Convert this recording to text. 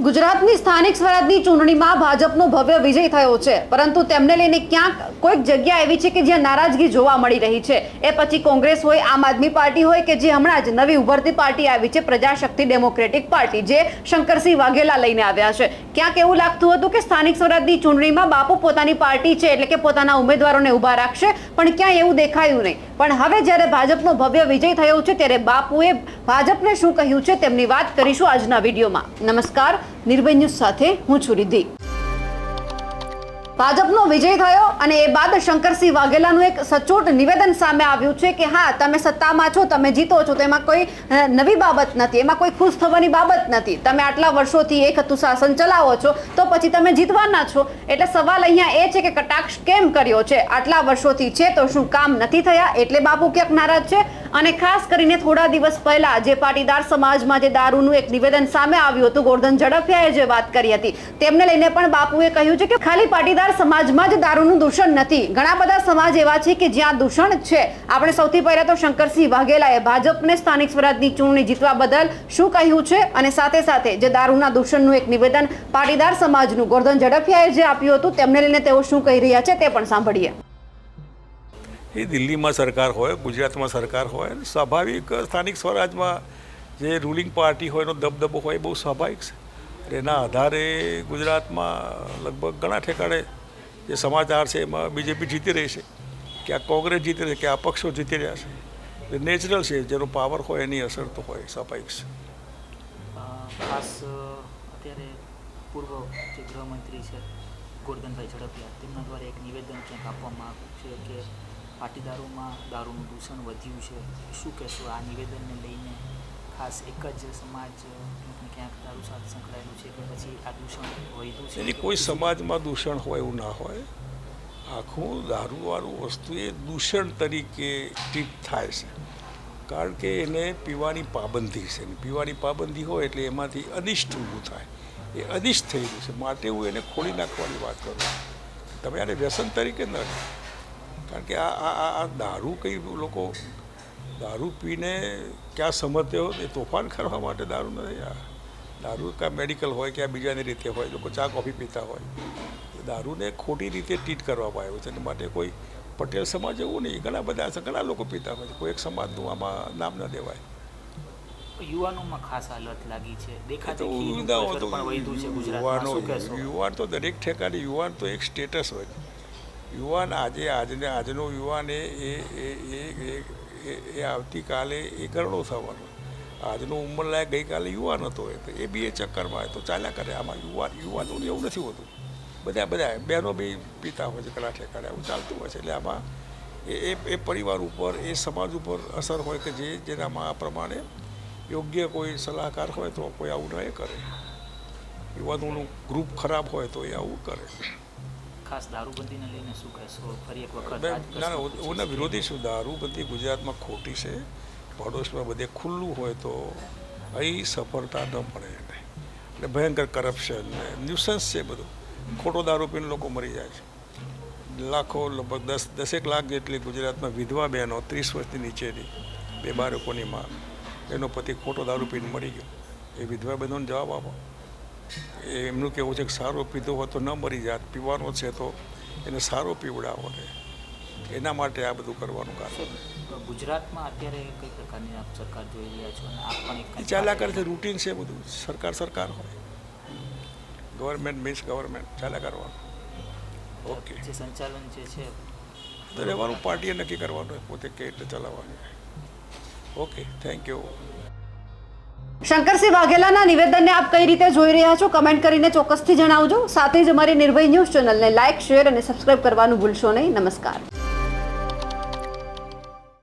ગુજરાતની સ્થાનિક સ્વરાજની ચૂંટણીમાં ભાજપનો ભવ્ય વિજય થયો છે. પરંતુ તેમને લઈને ક્યાંક કોઈક જગ્યા એવી છે કે જ્યાં નારાજગી જોવા મળી રહી છે. એ પછી કોંગ્રેસ હોય, આમ આદમી પાર્ટી હોય કે જે હમણાં જ નવી ઉભરતી પાર્ટી આવી છે, પ્રજાશક્તિ ડેમોક્રેટિક પાર્ટી, જે શંકરસિંહ વાઘેલા લઈને આવ્યા છે. ક્યાંક એવું લાગતું હતું કે સ્થાનિક સ્વરાજની ચૂંટણીમાં બાપુ પોતાની પાર્ટી છે એટલે કે પોતાના ઉમેદવારોને ઊભા રાખશે, પણ ક્યાંય એવું દેખાયું નહીં. પણ હવે જ્યારે ભાજપનો ભવ્ય વિજય થયો છે, ત્યારે બાપુએ ભાજપને શું કહ્યું છે તેમની વાત કરીશું આજના વિડીયોમાં. નમસ્કાર નિર્ભય ન્યૂઝ સાથે હું છું રિદ્ધિ. ભાજપનો વિજય થયો અને એ બાદ શંકરસિંહ વાઘેલાનું એક સચોટ નિવેદન સામે આવ્યું છે કે હા, તમે સત્તામાં છો, તમે જીતો છો તેમાં કોઈ નવી બાબત નથી, એમાં કોઈ ખુશ થવાની બાબત નથી. તમે આટલા વર્ષોથી એક હતું શાસન ચલાવો છો, તો પછી તમે જીતવાના છો. એટલે સવાલ અહીંયા એ છે કે કટાક્ષ કેમ કર્યો છે? આટલા વર્ષોથી છે તો શું કામ નથી થયા? એટલે બાપુ ક્યાંક નારાજ છે? અને ખાસ કરીને થોડા દિવસ પહેલા જે પાટીદાર સમાજમાં જે દારૂનું એક નિવેદન સામે આવ્યું હતું, ગોરધન ઝડફિયાએ જે વાત કરી હતી, તેમને લઈને પણ બાપુએ કહ્યું છે કે ખાલી પાટીદાર સમાજમાં જ દારૂનું દૂષણ નથી. ઘણા બધા સમાજ એવા છે કે જ્યાં દૂષણ છે. આપણે સૌથી પહેલા તો શંકરસિંહ વાઘેલાએ ભાજપને સ્થાનિક સ્વરાજની ચૂંટણી જીતવા બદલ શું કહ્યું છે? અને સાથે સાથે જે દારૂના દૂષણનું એક નિવેદન પાટીદાર સમાજનું ગોરધન ઝડફિયાએ જે આપ્યું હતું, તેમને લઈને તેઓ શું કહી રહ્યા છે તે પણ સાંભળીએ. એ દિલ્હીમાં સરકાર હોય, ગુજરાતમાં સરકાર હોય સ્વાભાવિક સ્થાનિક સ્વરાજમાં જે રૂલિંગ પાર્ટી હોય એનો દબદબો હોય એ બહુ સ્વાભાવિક છે. એના આધારે ગુજરાતમાં લગભગ ઘણા ઠેકાણે જે સમાચાર છે એમાં બીજેપી જીતી રહી છે, કે આ કોંગ્રેસ જીતી રહી કે આ પક્ષો જીતી રહ્યા છે. એ નેચરલ છે, જેનો પાવર હોય એની અસર તો હોય, સ્વાભાવિક છે. ખાસ અત્યારે પૂર્વ જે ગૃહમંત્રી છે, ગોરધનભાઈ ઝડપિયા, તેમના દ્વારા એક નિવેદન ક્યાંક આપવામાં આવ્યું છે કે પાટીદારોમાં દારૂનું દૂષણ વધ્યું છે, શું કહેશો? આ નિવેદનને લઈને ખાસ એક જ સમાજ ક્યાંક દારૂ સાથે સંકળાયેલું છે કે પછી આ દૂષણ વધ્યું છે? એની કોઈ સમાજમાં દૂષણ હોય એવું ના હોય. આખું દારૂવાળું વસ્તુ એ દૂષણ તરીકે ટ્રીટ થાય છે. કારણ કે એને પીવાની પાબંદી છે અને પીવાની પાબંદી હોય એટલે એમાંથી અનિષ્ટ ઊભું થાય. એ અનિષ્ટ થઈ ગયું છે. માટે હું એને ખોલી નાખવાની વાત કરું તમે આને વ્યસન તરીકે ન. કારણ કે આ આ આ- દારૂ કઈ લોકો દારૂ પીને ક્યાં સમજતે હોય? એ તોફાન કરવા માટે દારૂ નથી. આ દારૂ કાં મેડિકલ હોય ક્યાં બીજાની રીતે હોય લોકો ચા કોફી પીતા હોય. દારૂને ખોટી રીતે ટ્રીટ કરવામાં આવ્યો છે. એના માટે કોઈ પટેલ સમાજ એવું નહીં. ઘણા બધા ઘણા લોકો પીતા હોય છે. કોઈ એક સમાજનું આમાં નામ ન દેવાય. યુવાનોમાં ખાસ હાલત લાગી છે. દેખાતો યુવાન તો દરેક ઠેકાની યુવાન તો એક સ્ટેટસ હોય યુવાન આજે, આજને, આજનો યુવાન એ એ એ, એ- આવતીકાલે એ ગરડો થવાનો. આજનો ઉંમરલાયક ગઈકાલે યુવાન હતો એ, તો એ બી એ ચક્કરમાં તો ચાલ્યા કરે. આમાં યુવાન, યુવાનોને એવું નથી હોતું. બધા બધા બહેનો બી પીતા હોય છે કલા ઠેકાડે આવું ચાલતું હોય છે. એટલે આમાં એ એ પરિવાર ઉપર, એ સમાજ ઉપર અસર હોય કે જે, જેનામાં આ પ્રમાણે યોગ્ય કોઈ સલાહકાર હોય તો કોઈ આવું ન કરે. યુવાનોનું ગ્રુપ ખરાબ હોય તો એ આવું કરે. ખાસ દારૂબંધીને લઈને શું કહેશો? ફરી એક વખત ના ના પ્રશ્ન હું- હું ના વિરોધી છું. દારૂબંધી ગુજરાતમાં ખોટી છે. પડોશમાં બધે ખુલ્લું હોય તો અહીં સફળતા ન મળે એને. એટલે ભયંકર કરપ્શન ને ન્યુસન્સ છે બધું. ખોટો દારૂ પીને લોકો મરી જાય છે. લાખો લગભગ દસ દસેક લાખ જેટલી ગુજરાતમાં વિધવા બહેનો ત્રીસ વર્ષની નીચેની બે બાળકોની માં એનો પતિ ખોટો દારૂ પીને મરી ગયો. એ વિધવા બહેનોને જવાબ આપો. એમનું કહેવું છે કે સારો પીધો હોય તો ન મરી જાત પીવાનો છે તો એને સારો પીવડાવો ને. એના માટે આ બધું કરવાનું કારણ ગુજરાતમાં અત્યારે કઈ પ્રકારની આપ સરકાર જોઈ રહ્યા છો આપ પણ ચાલ્યા કરે છે રૂટીન છે બધું. સરકાર સરકાર હોય. ગવર્મેન્ટ મીન્સ ગવર્મેન્ટ ચાલ્યા કરવાનું. ઓકે જે સંચાલન જે છે રહેવાનું પાર્ટીએ નક્કી કરવાનું પોતે કઈ રીતે ચલાવવાનું ઓકે થેન્ક યુ શંકરસિંહ વાઘેલાના નિવેદનને આપ કઈ રીતે જોઈ રહ્યા છો? કમેન્ટ કરીને ચોક્કસથી જણાવજો. સાથે જ અમારી નિર્ભય ન્યૂઝ ચેનલને લાઇક શેર અને સબસ્ક્રાઇબ કરવાનું ભૂલશો નહીં. નમસ્કાર.